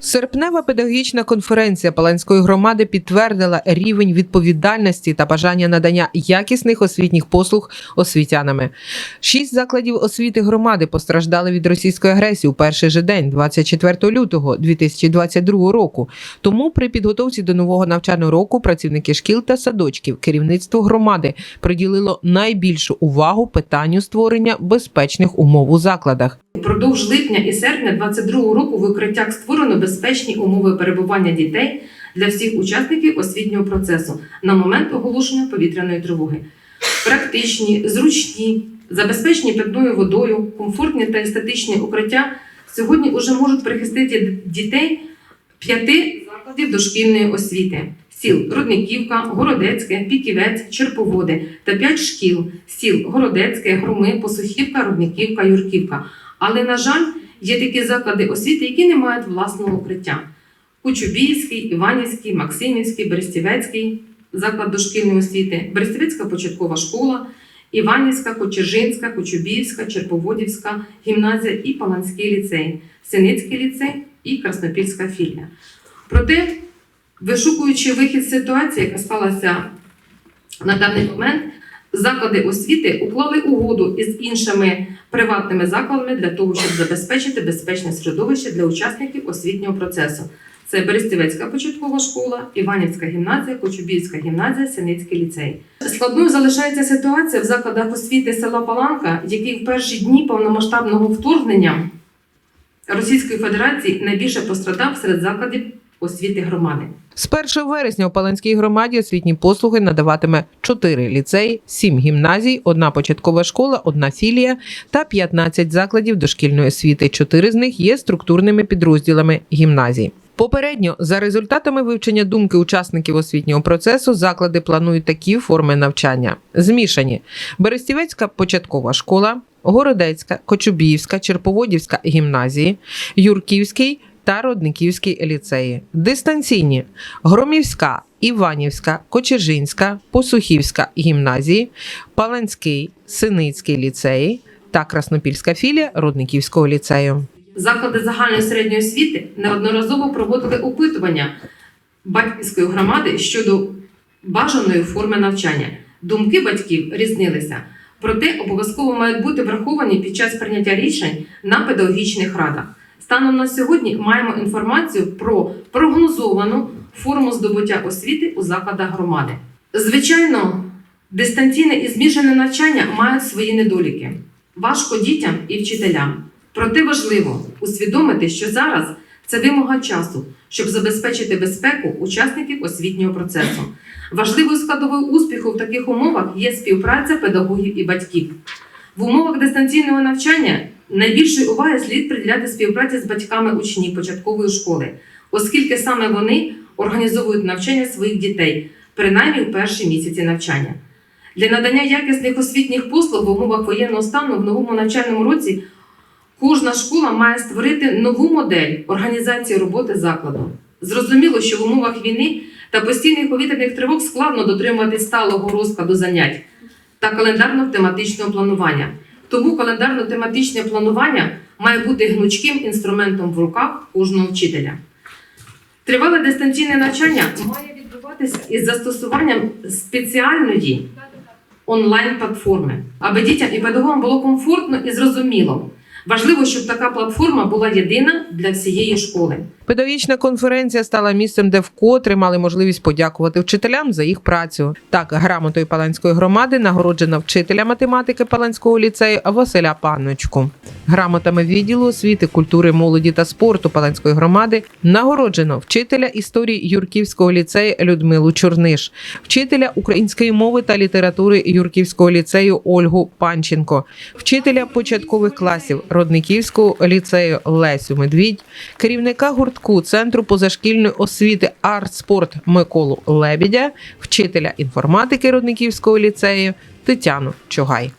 Серпнева педагогічна конференція Паланської громади підтвердила рівень відповідальності та бажання надання якісних освітніх послуг освітянами. Шість закладів освіти громади постраждали від російської агресії у перший же день, 24 лютого 2022 року. Тому при підготовці до нового навчального року працівники шкіл та садочків керівництво громади приділило найбільшу увагу питанню створення безпечних умов у закладах. Впродовж липня і серпня 2022 року в укриттях створено безпечні умови перебування дітей для всіх учасників освітнього процесу на момент оголошення повітряної тривоги. Практичні, зручні, забезпечені питною водою, комфортні та естетичні укриття сьогодні вже можуть прихистити дітей п'яти закладів дошкільної освіти. Сіл Рудниківка, Городецьке, Піківець, Черповоди та п'ять шкіл сіл Городецьке, Груми, Посухівка, Рудниківка, Юрківка. Але, на жаль, є такі заклади освіти, які не мають власного укриття. Кучубівський, Іванівський, Максимівський, Берестівецький заклад дошкільної освіти, Берестівецька початкова школа, Іванівська, Кочержинська, Кочубівська, Черповодівська гімназія і Паланський ліцей, Синицький ліцей і Краснопільська філія. Проте, вишукуючи вихід ситуації, яка сталася на даний момент, заклади освіти уклали угоду із іншими приватними закладами для того, щоб забезпечити безпечне середовище для учасників освітнього процесу. Це Берестівецька початкова школа, Іванівська гімназія, Кочубівська гімназія, Синицький ліцей. Складною залишається ситуація в закладах освіти села Паланка, який в перші дні повномасштабного вторгнення Російської Федерації найбільше пострадав серед закладів освіти громади. З 1 вересня у Паланській громаді освітні послуги надаватиме 4 ліцеї, 7 гімназій, одна початкова школа, одна філія та 15 закладів дошкільної освіти. Чотири з них є структурними підрозділами гімназій. Попередньо, за результатами вивчення думки учасників освітнього процесу, заклади планують такі форми навчання: змішані Берестівецька початкова школа, Городецька, Кочубіївська, Черповодівська гімназії, Юрківський та Родниківський ліцеї, дистанційні Громівська, Іванівська, Кочержинська, Посухівська гімназії, Паланський, Синицький ліцеї та Краснопільська філія Родниківського ліцею. Заклади загальної середньої освіти неодноразово проводили опитування батьківської громади щодо бажаної форми навчання. Думки батьків різнилися, проте обов'язково мають бути враховані під час прийняття рішень на педагогічних радах. Станом на сьогодні маємо інформацію про прогнозовану форму здобуття освіти у закладах громади. Звичайно, дистанційне і змішане навчання мають свої недоліки. Важко дітям і вчителям. Проте важливо усвідомити, що зараз це вимога часу, щоб забезпечити безпеку учасників освітнього процесу. Важливою складовою успіху в таких умовах є співпраця педагогів і батьків. В умовах дистанційного навчання найбільшої уваги слід приділяти співпраці з батьками учнів початкової школи, оскільки саме вони організовують навчання своїх дітей, принаймні в перші місяці навчання. Для надання якісних освітніх послуг в умовах воєнного стану в новому навчальному році Кожна школа має створити нову модель організації роботи закладу. Зрозуміло, що в умовах війни та постійних повітряних тривог складно дотримувати сталого розкладу занять та календарно-тематичного планування. Тому календарно-тематичне планування має бути гнучким інструментом в руках кожного вчителя. Тривале дистанційне навчання має відбуватися із застосуванням спеціальної онлайн-платформи, аби дітям і педагогам було комфортно і зрозуміло. Важливо, щоб така платформа була єдина для всієї школи. Педагогічна конференція стала місцем, де вкотре мали можливість подякувати вчителям за їх працю. Так, грамотою Паланської громади нагороджена вчителя математики Паланського ліцею Василя Панночку. Грамотами відділу освіти, культури, молоді та спорту Паланської громади нагороджено вчителя історії Юрківського ліцею Людмилу Чорниш, вчителя української мови та літератури Юрківського ліцею Ольгу Панченко, вчителя початкових класів Родниківського ліцею Лесю Медвідь, керівника гуртку Центру позашкільної освіти «Арт-спорт» Миколу Лебідя, вчителя інформатики Родниківського ліцею Тетяну Чогай.